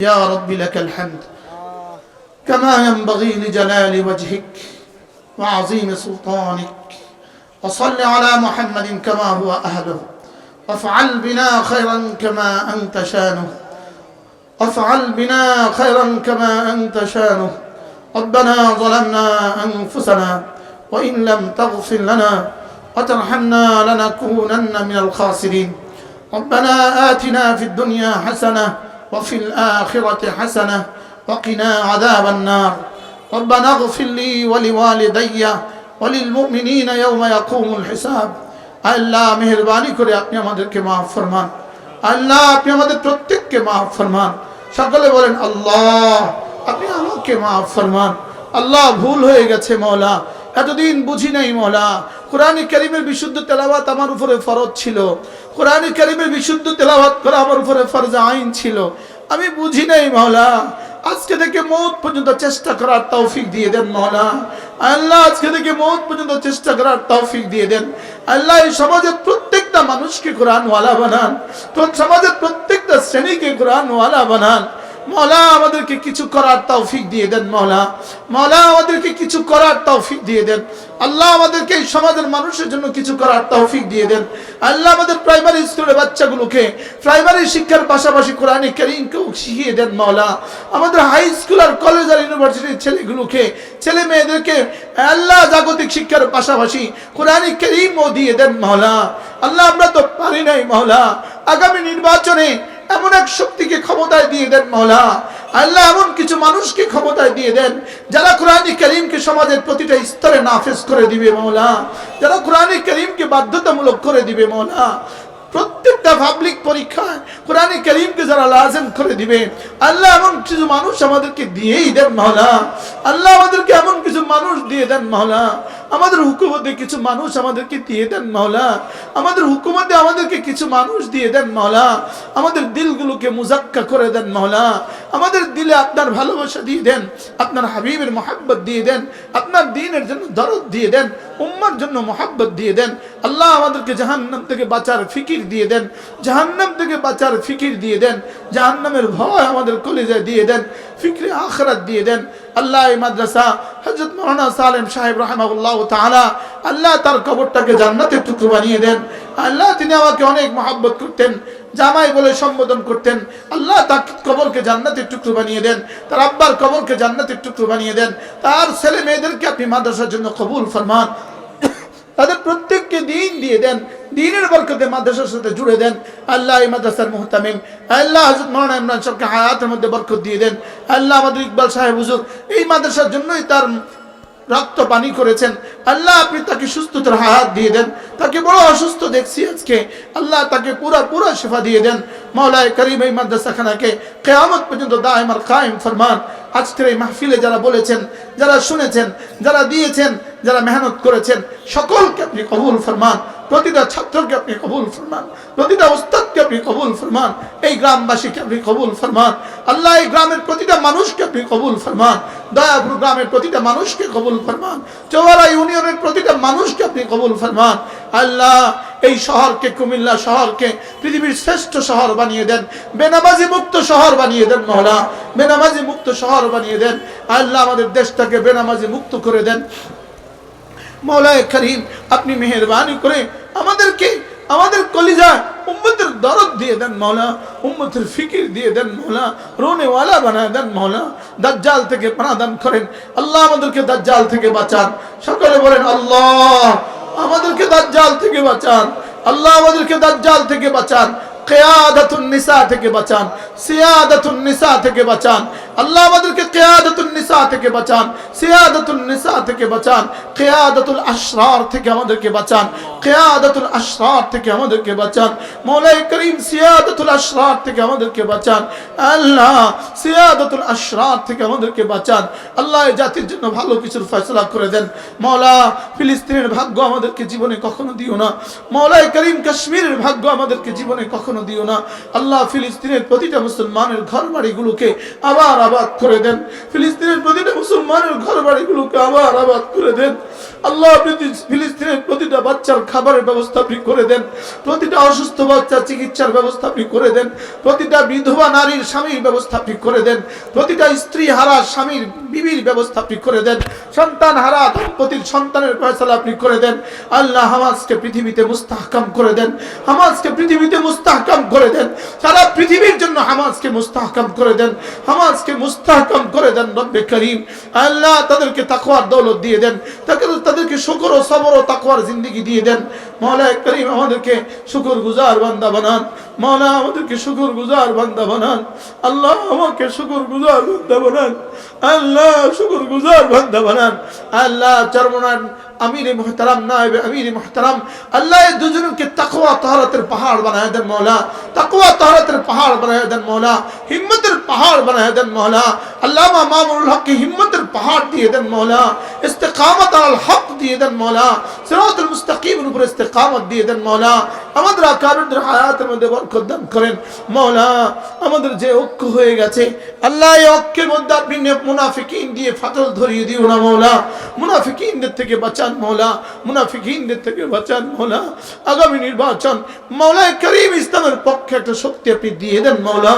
يا رب لك الحمد. كما ينبغي لجلال وجهك وعظيم سلطانك وصل على محمد كما هو أهله. وافعل بنا خيرا كما أنت شانه. وافعل بنا خيرا كما أنت شانه. ربنا ظلمنا أنفسنا وإن لم تغفر لنا وترحمنا لنكونن من الخاسرين. ربنا آتنا في الدنيا حسنة وفي الآخرة حسنة وقنا عذاب النار ربنا اغفر لي ولوالدي وللمؤمنين يوم يقوم الحساب আল্লাহ মেহরবানি করে আপনি আমাদেরকে মাফ ফরমান আল্লাহ আপনি আমাদের প্রত্যেককে মাফ ফরমান সকলে বলেন আল্লাহ আপনি আমাকে মাফ ফরমান আল্লাহ ভুল হয়ে গেছে মৌলা এতদিন বুঝি নাই মৌলা কোরআনী করিমের বিশুদ্ধ তেলাওয়াত আমার উপরে ফরজ ছিল। কোরআনী করিমের বিশুদ্ধ তেলাওয়াত করা আমার উপরে ফরজ আইন ছিল। আমি বুঝি নাই মৌলা আজকে থেকে মৌত পর্যন্ত চেষ্টা করার তৌফিক দিয়ে দেন মৌলা আল্লাহ, আজকে থেকে মৌত পর্যন্ত চেষ্টা করার তৌফিক দিয়ে দেন। আল্লাহ, এই সমাজের প্রত্যেকটা মানুষকে কোরআন ওয়ালা বানান। তো সমাজের প্রত্যেকটা শ্রেণীকে কোরআন ওয়ালা বানান। মৌলা, আমাদেরকে কিছু করার তৌফিক দিয়ে দেন মৌলা। মৌলা, আমাদেরকে কিছু করার তৌফিক দিয়ে দেন। আল্লাহ আমাদেরকে এই সমাজের মানুষের জন্য কিছু করার তৌফিক দিয়ে দেন। আল্লাহ আমাদের প্রাইমারি স্কুলের বাচ্চাগুলোকে প্রাইমারি শিক্ষার পাশাপাশি কোরআনে কারিমকেও শিখিয়ে দেন মৌলা। আমাদের হাই স্কুল আর কলেজ আর ইউনিভার্সিটির ছেলেগুলোকে, ছেলে মেয়েদেরকে আল্লাহ জাগতিক শিক্ষার পাশাপাশি কোরআনে কারিমও দিয়ে দেন মহলা আল্লাহ, আমরা তো পারি নাই মৌলা। আগামী নির্বাচনে এমন এক শক্তিকে ক্ষমতায় দিয়ে দেন মৌলা আল্লাহ এমন কিছু মানুষকে ক্ষমতায় দিয়ে দেন, যারা কোরআনী করিমকে সমাজের প্রতিটা স্তরে নাফেজ করে দিবে মৌলা যারা কোরআনী করিমকে বাধ্যতামূলক করে দিবে মৌলা প্রত্যেকটা পাবলিক পরীক্ষায় কোরআনে করিমকে যারা লাজেম করে দিবে, আল্লাহ এমন কিছু মানুষ আমাদেরকে দিয়েই দেন মহলা আল্লাহ আমাদেরকে এমন কিছু মানুষ দিয়ে দেন মহলা আমাদের হুকুমতে কিছু মানুষ আমাদেরকে দিয়ে দেন মহলা আমাদের হুকুমতে আমাদেরকে কিছু মানুষ দিয়ে দেন মহলা আমাদের দিলগুলোকে মুজাক্কা করে দেন মহলা আমাদের দিলে আপনার ভালোবাসা দিয়ে দেন, আপনার হাবিবের মোহাব্বত দিয়ে দেন, আপনার দিনের জন্য দরদ দিয়ে দেন, উম্মার জন্য মোহাব্বত দিয়ে দেন। আল্লাহ আমাদেরকে জাহান্নাম থেকে বাঁচার ফিকির দিয়ে দেন, জাহান্নাম থেকে বাঁচার ফিকির দিয়ে দেন, জাহান্নামের ভয় আমাদের কলেজায় দিয়ে দেন, ফিক্রে আখরাত দিয়ে দেন। আল্লাহ এই মাদ্রাসা হজরত মৌলানা সালেম সাহেব রহমাউল্লাহ তালা আল্লাহ তার কবরটাকে জান্নাতের টুকরো বানিয়ে দেন। আল্লাহ তিনি আমাকে অনেক মহাব্বত করতেন, জামাই বলে সম্বোধন করতেন। আল্লাহ তার কবরকে জান্নাতের টুকরো বানিয়ে দেন, তার আব্বার কবরকে জান্নাতের টুকরো বানিয়ে দেন। তার ছেলে মেয়েদেরকে আপনি মাদ্রাসার জন্য কবুল ফরমান। তাদের প্রত্যেককে দিন দিয়ে দেন। দিনের বরকতে মাদ্রাসার সাথে জুড়ে দেন। আল্লাহ মাদ্রাসার মোহতামিম। আল্লাহ হজরত মৌলানা ইমরান সাহেবকে হায়াতের মধ্যে বরকত দিয়ে দেন। আল্লাহ আমাদের ইকবাল সাহেব হুজুর, এই মাদ্রাসার জন্যই তার রক্ত পানি করেছেন। আল্লাহ আপনি তাকে সুস্থতার হাত দিয়ে দেন। তাকে বড় অসুস্থ দেখছি আজকে। আল্লাহ তাকে পুরা পুরা শেফা দিয়ে দেন। মৌলায় করিম এই মাদ্রাসাখানাকে কেয়ামত পর্যন্ত দায়মার কায়েম ফরমান। আজকের এই মাহফিলে যারা বলেছেন, যারা শুনেছেন, যারা দিয়েছেন, যারা মেহনত করেছেন, সকলকে আপনি কবুল ফরমান। প্রতিটা ছাত্রকে আপনি কবুল ফরমান, প্রতিটা উস্তাদকে আপনি কবুল ফরমান, এই গ্রামবাসীকে আপনি কবুল ফরমান, আল্লাহ এই গ্রামের প্রতিটা মানুষকে আপনি কবুল ফরমান, দয়াপুর গ্রামের প্রতিটা মানুষকে কবুল ফরমান চৌয়ারা ইউনিয়নের প্রতিটা মানুষকে আপনি কবুল ফরমান, আল্লাহ এই শহরকে, কুমিল্লা শহরকে, পৃথিবীর শ্রেষ্ঠ শহর বানিয়ে দেন, বেনামাজি মুক্ত শহর বানিয়ে দেন মহলা, বেনামাজি মুক্ত শহর বানিয়ে দেন, আল্লাহ আমাদের দেশটাকে বেনামাজি মুক্ত করে দেন। মৌলায় করিম, আপনি মেহরবানি করে আমাদেরকে, আমাদের কলিজা, উম্মতের দরদ দিয়ে দেন মৌলা উম্মতের ফিকির দিয়ে দেন মৌলা রোনেওয়ালা বানায় দেন মৌলা দাজ্জাল থেকে প্রাণদান করেন। আল্লাহ আমাদেরকে দাজ্জাল থেকে বাঁচান। সকলে বলেন, আল্লাহ আমাদেরকে দাজ্জাল থেকে বাঁচান। আল্লাহ আমাদেরকে দাজ্জাল থেকে বাঁচান। কেয়াদাতুন নিসা থেকে বাঁচান। সিয়াদাতুন নিসা থেকে বাঁচান। আল্লাহ আমাদেরকে কেয়াদাতুন নিসা থেকে বাঁচান, সিয়াদাতুন নিসা থেকে বাঁচান, কেয়াদাতুল আশরার থেকে আমাদেরকে বাঁচান, কেয়াদাতুল আশরার থেকে আমাদেরকে বাঁচান মৌলাই করিম সিয়াদাতুল আশরার থেকে আমাদেরকে বাঁচান, আল্লাহ সিয়াদাতুল আশরার থেকে আমাদেরকে বাঁচান, আল্লাহ জাতির জন্য ভালো কিছুর ফয়সলা করে দেন, মৌলা ফিলিস্তিনের ভাগ্য আমাদেরকে জীবনে কখনো দিও না মৌলাই করিম কাশ্মীরের ভাগ্য আমাদেরকে জীবনে কখনো দিও না, আল্লাহ ফিলিস্তিনের প্রতিটা মুসলমানের ঘর বাড়িগুলোকে আবার আবাদ করে দেন। ফিলিস্তিনের প্রতিটা মুসলমানের ঘর বাড়িগুলোকে আবার আবাদ করে দেন। আল্লাহ ফিলিস্তিনের প্রতিটা বাচ্চার খাবারের ব্যবস্থা আপনি করে দেন, প্রতিটা অসুস্থ বাচ্চার চিকিৎসার ব্যবস্থা আপনি করে দেন, প্রতিটা বিধবা নারীর স্বামীর ব্যবস্থা আপনি করে দেন, প্রতিটা স্ত্রী হারা স্বামীর বিবির ব্যবস্থা আপনি করে দেন, সন্তান হারা দম্পতির সন্তানের ফয়সালা আপনি করে দেন, আল্লাহ হামাজকে পৃথিবীতে মুস্তাহকাম করে দেন, হামাজকে পৃথিবীতে মুস্তাহকাম করে দেন, সারা পৃথিবীর জন্য হামাজকে মুস্তাহকাম করে দেন, হামাজকে মুস্তাহকাম করে দেন রব্বে করিম। আল্লাহ তাদেরকে তাকওয়ার দৌলত দিয়ে দেন। তাকে তাদেরকে শুকর ও সবর ও তাকওয়ার জিন্দগি দিয়ে দেন। মৌলা করিম আমাদেরকে শুকর গুজার বান্দা বানান। মৌলা আমাদেরকে শুকর গুজার বান্দা বানান। আল্লাহ আমাকে শুকর গুজার বান্দা বানান। আল্লাহ শুকর গুজার বান্দা বানান। আল্লাহ চরমনান আমির মোহতারাম নায়েব আমির মোহতারাম আল্লাহ এই দুজনকে তাকওয়া তাহারাতের পাহাড় বানায় দেন মৌলা তাকওয়া তাহারাতের পাহাড় বানায় দেন মৌলা হিম্মতের পাহাড় বানায় দেন মৌলা আল্লামা মামুনুল হককে হিম্মতের পাহাড় দিয়ে দেন মৌলা, ইস্তেকামত আল হক দিয়ে দেন মৌলা, সিরাতুল মুস্তাকিমের উপর ইস্তেকামত দিয়ে দেন মৌলা। আমাদের আকারুদের হায়াতের মধ্যে বরকত দান করেন। মৌলা, আমাদের যে ঐক্য হয়ে গেছে, আল্লাহ এই ঐক্যের মধ্যে আপনি মুনাফিকিন দিয়ে ফাটল ধরিয়ে দিও না মৌলা। মুনাফিকিনদের থেকে বাঁচান মৌলা, মুনাফিকিনদের থেকে বাঁচান মৌলা। আগামী নির্বাচন মৌলা করিম ইসলামের পক্ষে একটা শক্তি আপনি দিয়ে দেন মৌলা।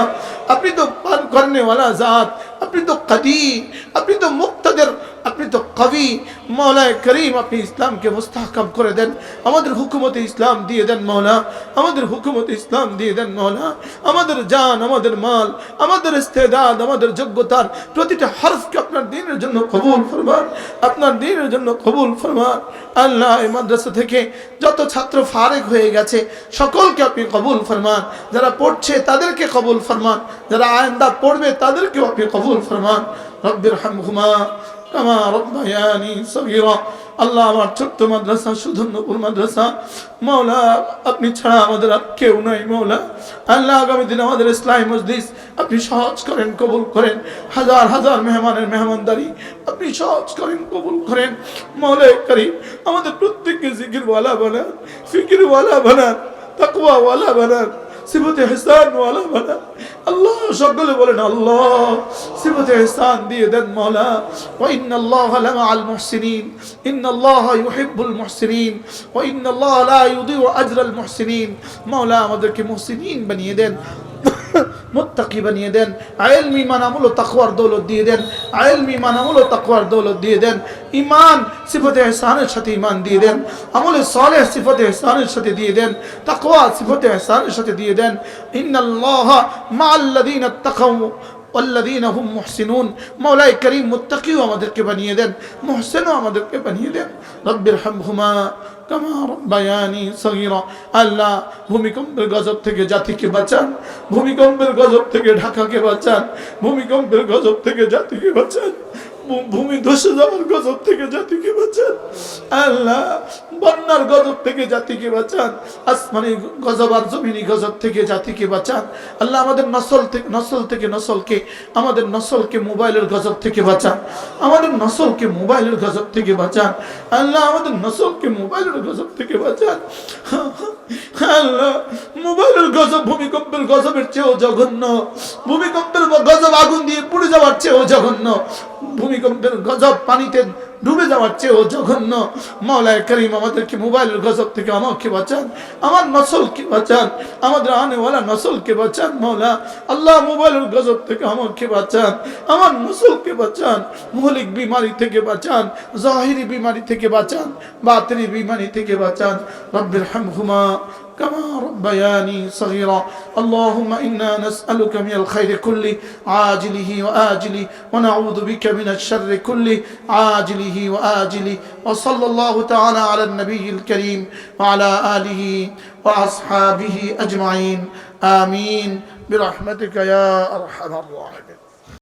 আপনি তো পান করনেওয়ালা জাত, আপনি তো কাদির, আপনি তো মুক্তাদের, আপনি তো কবি, মৌলায় করিম, আপনি ইসলামকে মুস্তাহকাম করে দেন। আমাদের হুকুমতে ইসলাম দিয়ে দেন মৌলা, আমাদের হুকুমতে ইসলাম দিয়ে দেন মৌলা। আমাদের জান, আমাদের মাল, আমাদের ইস্তেদাদ, আমাদের যোগ্যতার প্রতিটা হরফকে আপনার দিনের জন্য কবুল ফরমান, আপনার দিনের জন্য কবুল ফরমান। আল্লাহ, এই মাদ্রাসা থেকে যত ছাত্র ফারেক হয়ে গেছে, সকলকে আপনি কবুল ফরমান। যারা পড়ছে তাদেরকে কবুল ফরমান, যারা আয়ন্দা পড়বে তাদেরকেও আপনি কবুল ফরমান। রব্বির হামহুমা কামা রব্বায়ানি সগীরা আল্লাহ আমার ছোট্ট মাদ্রাসা, সুধন্যপুর মাদ্রাসা। মৌলা, আপনি ছাড়া আমাদের আর কেউ নাই মৌলা। আল্লাহ আগামী দিন আমাদের ইসলামী মজলিস আপনি সহজ করেন, কবুল করেন। হাজার হাজার মেহমানের মেহমানদারি আপনি সহজ করেন, কবুল করেন। মৌলা করিম, আমাদের প্রত্যেককে জিকিরওয়ালা বানান, ফিকিরওয়ালা বানান, তাকওয়াওয়ালা বানান। সিবতে হেসান ওয়ালা আল্লাহ সকলে বলেন, আল্লাহ সিবতে হেসান দিয়ে দেন মৌলা। ও ইন্নাল্লাহ লামা আল মুহসিনিন। ইন্নাল্লাহ ইউহিব্বুল মুহসিনিন। ও ইন্নাল্লাহ লা ইউদিউ আজরাল মুহসিনিন। মৌলা আমাদেরকে মুহসিনিন বানিয়ে দেন। মুত্তাকি বানিয়ে দেন। আইলমি মানামুল তাকওয়ার দৌলত দিয়ে দেন। আইলমি মানামুল তাকওয়ার দৌলত দিয়ে দেন। ইমান সিফতে ইহসানের সাথে ইমান দিয়ে দেন। আমলে সালেহ সিফতে ইহসানের সাথে দিয়ে দেন। তাকওয়া সিফতে ইহসানের সাথে দিয়ে দেন। ইন্নাল্লাহ মাআল্লাযীনা তাকাউ আল্লাদিন হুম মহসিনুন মৌলাই করিম মুত্তাকিও আমাদেরকে বানিয়ে দেন মোহসেনও আমাদেরকে বানিয়ে দেন। রব্বির হাম হুমা বায়ানি সহিরা আল্লাহ ভূমিকম্পের গজব থেকে জাতিকে বাঁচান, ভূমিকম্পের গজব থেকে ঢাকাকে বাঁচান, ভূমিকম্পের গজব থেকে জাতিকে বাঁচান। ভূমি ধসে যাওয়ার গজব থেকে জাতিকে বাঁচান। আল্লাহ, বন্যার গজব থেকে জাতিকে বাঁচান। আসমানি গজব আর জমিনি গজব থেকে জাতিকে বাঁচান। আল্লাহ আমাদের নসল থেকে নসল থেকে নসলকে, আমাদের নসলকে মোবাইলের গজব থেকে বাঁচান। আমাদের নসলকে মোবাইলের গজব থেকে বাঁচান। আল্লাহ আমাদের নসলকে মোবাইলের গজব থেকে বাঁচান। আল্লাহ, মোবাইলের গজব ভূমিকম্পের গজবের চেয়েও জঘন্য। ভূমিকম্পের গজব আগুন দিয়ে পুড়ে যাওয়ার চেয়েও জঘন্য। ভূমিকম্পের গজব পানিতে ডুবে যাওয়ার চেয়েও জঘন্য। মাওলায় করিম, আমাদেরকে মোবাইলের গজব থেকে আমাকে বাঁচান। আমার নসলকে বাঁচান। আমাদের আনেওয়ালা নসলকে বাঁচান, মাওলা। আল্লাহ মোবাইলের গজব থেকে আমাকে বাঁচান। আমার নসলকে বাঁচান। মৌলিক বিমারি থেকে বাঁচান। জাহিরি বিমারি থেকে বাঁচান। বাতিনি বিমারি থেকে বাঁচান। রব্বির হামহুমা كما ربياني صغيرا. اللهم إنا نسألك من الخير كله عاجله وآجله ونعوذ بك من الشر كله عاجله وآجله. وصلى الله تعالى على النبي الكريم وعلى آله وأصحابه أجمعين. آمين. برحمتك يا أرحم الراحمين.